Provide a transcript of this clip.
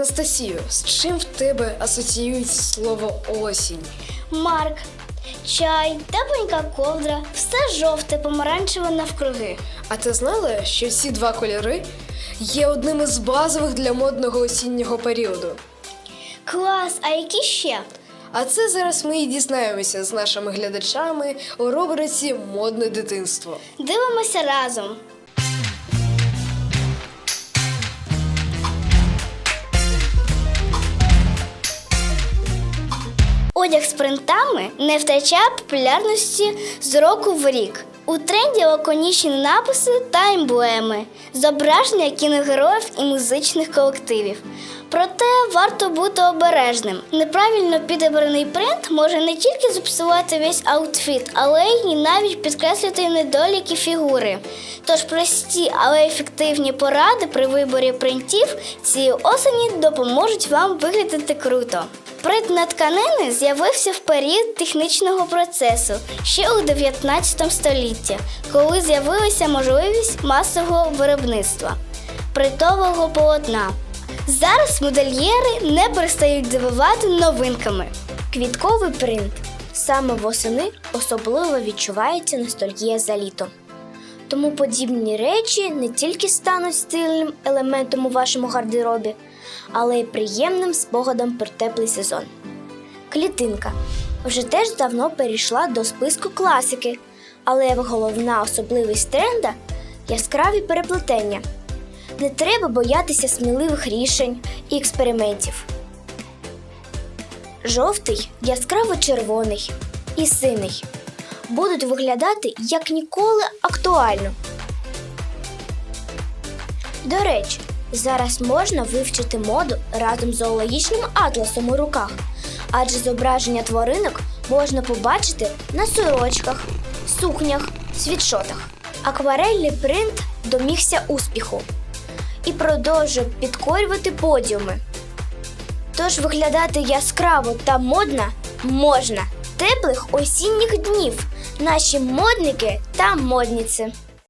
Анастасію, з чим в тебе асоціюється слово осінь? Марк, чай, тепленька ковдра, все жовте, помаранчеве навкруги. А ти знала, що ці два кольори є одним із базових для модного осіннього періоду? Клас, а які ще? А це зараз ми і дізнаємося з нашими глядачами у рубриці Модне дитинство. Дивимося разом. Одяг з принтами не втрачає популярності з року в рік. У тренді лаконічні написи та емблеми, зображення кіногероїв і музичних колективів. Проте варто бути обережним. Неправильно підібраний принт може не тільки зіпсувати весь аутфіт, але й навіть підкреслити недоліки фігури. Тож прості, але ефективні поради при виборі принтів цієї осені допоможуть вам виглядати круто. Принт на тканини з'явився в період технічного процесу ще у 19 столітті, коли з'явилася можливість масового виробництва притового полотна. Зараз модельєри не перестають дивувати новинками. Квітковий принт. Саме восени особливо відчувається ностальгія за літо. Тому подібні речі не тільки стануть стильним елементом у вашому гардеробі, але й приємним спогадом про теплий сезон. Клітинка вже теж давно перейшла до списку класики, але головна особливість тренда яскраві переплетення. Не треба боятися сміливих рішень і експериментів. Жовтий, яскраво червоний і синий будуть виглядати як ніколи актуально. До речі, зараз можна вивчити моду разом з зоологічним атласом у руках, адже зображення тваринок можна побачити на сорочках, сукнях, світшотах. Акварельний принт домігся успіху і продовжує підкорювати подіуми. Тож виглядати яскраво та модно можна теплих осінніх днів, наші модники та модниці.